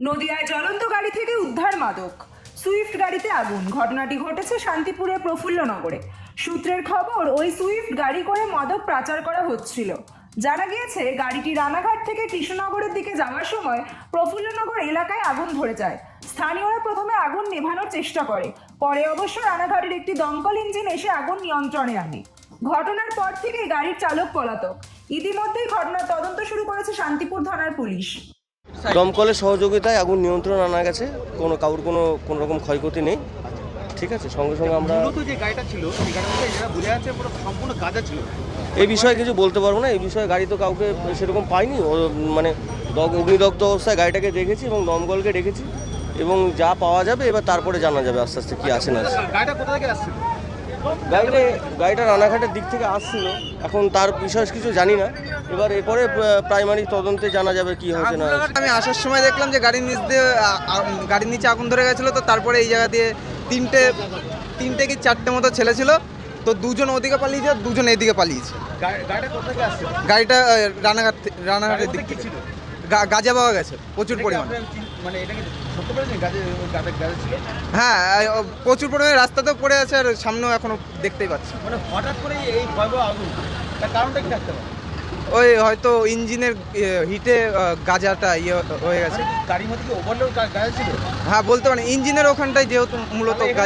নদিয়ায় জ্বলন্ত গাড়ি থেকে উদ্ধার মাদক। সুইফট গাড়িতে আগুন। ঘটনাটি ঘটেছে শান্তিপুরের প্রফুল্লনগরে সূত্রের খবর, ওই সুইফট গাড়ি করে মাদক পাচার করা হচ্ছিল। জানা গিয়েছে, গাড়িটি রানাঘাট থেকে কৃষ্ণনগরের দিকে যাওয়ার সময় প্রফুল্লনগর এলাকায় আগুন ধরে যায়। স্থানীয়রা প্রথমে আগুন নেভানোর চেষ্টা করে। পরে অবশ্য রানাঘাটের একটি দমকল ইঞ্জিন এসে আগুন নিয়ন্ত্রণে আনে। ঘটনার পর থেকেই গাড়ির চালক পলাতক। ইতিমধ্যেই ঘটনার তদন্ত শুরু করেছে শান্তিপুর থানার পুলিশ। দমকলের সহযোগিতায় আগুন নিয়ন্ত্রণ আনা গেছে। কোনো কারোর কোনো কোনো রকম ক্ষয়ক্ষতি নেই। ঠিক আছে? সঙ্গে সঙ্গে আমরা মূলত যে গাড়িটা ছিল সেই গাড়ির যেটা বোঝা যাচ্ছে পুরো সম্পূর্ণ গাঁজা ছিল। এই বিষয়ে কিছু বলতে পারব না। এই বিষয়ে গাড়ি তো কাউকে সেরকম পাইনি মানে দগ- অগ্নিদগ্ধ অবস্থায় গাড়িটাকে দেখেছি এবং দমকলকে ডেকেছি এবং যা পাওয়া যাবে এবার তারপরে জানা যাবে আস্তে আস্তে কি আছে না আছে। গাড়িটা কোথা থেকে আসছিল? গাড়িটা গাড়িটা রানাঘাটের দিক থেকে আসছিল। এখন তার বিশেষ কিছু জানি না। এবার এরপরে প্রাইমারি তদন্তে জানা যাবে কি হয়েছে না আমি আসার সময় দেখলাম যে গাড়ির নিচ দিয়ে গাড়ির নিচে আগুন ধরে গেছিল তো তারপরে এই জায়গা দিয়ে তিনটে তিনটে কি চারটে মতো ছেলে ছিল তো দুজন ওদিকে পালিয়েছে আর দুজন এদিকে পালিয়েছে। গাড়িটা কোথা থেকে আসছিল গাড়িটা আহ, রানাঘাট রানাঘাটের দিক থেকে। ছিল? গাঁজা পাওয়া গেছে প্রচুর পরিমাণে। মানে হ্যাঁ প্রচুর পরিমাণে রাস্তাতেও পড়ে আছে আর সামনেও এখনও দেখতেই পাচ্ছি। মানে হঠাৎ করে এই ভয়াবহ আগুন তার কারণটা কি থাকতে পারে? ওই হয়তো ইঞ্জিনের হিটে গাঁজাটা ইয়ে হয়ে গেছে। গাড়ির মধ্যে কি ওভারলোড গাড়ি ছিল? হ্যাঁ বলতে পারেন ইঞ্জিনের ওখানটায় যেহেতু মূলত গাঁজাটা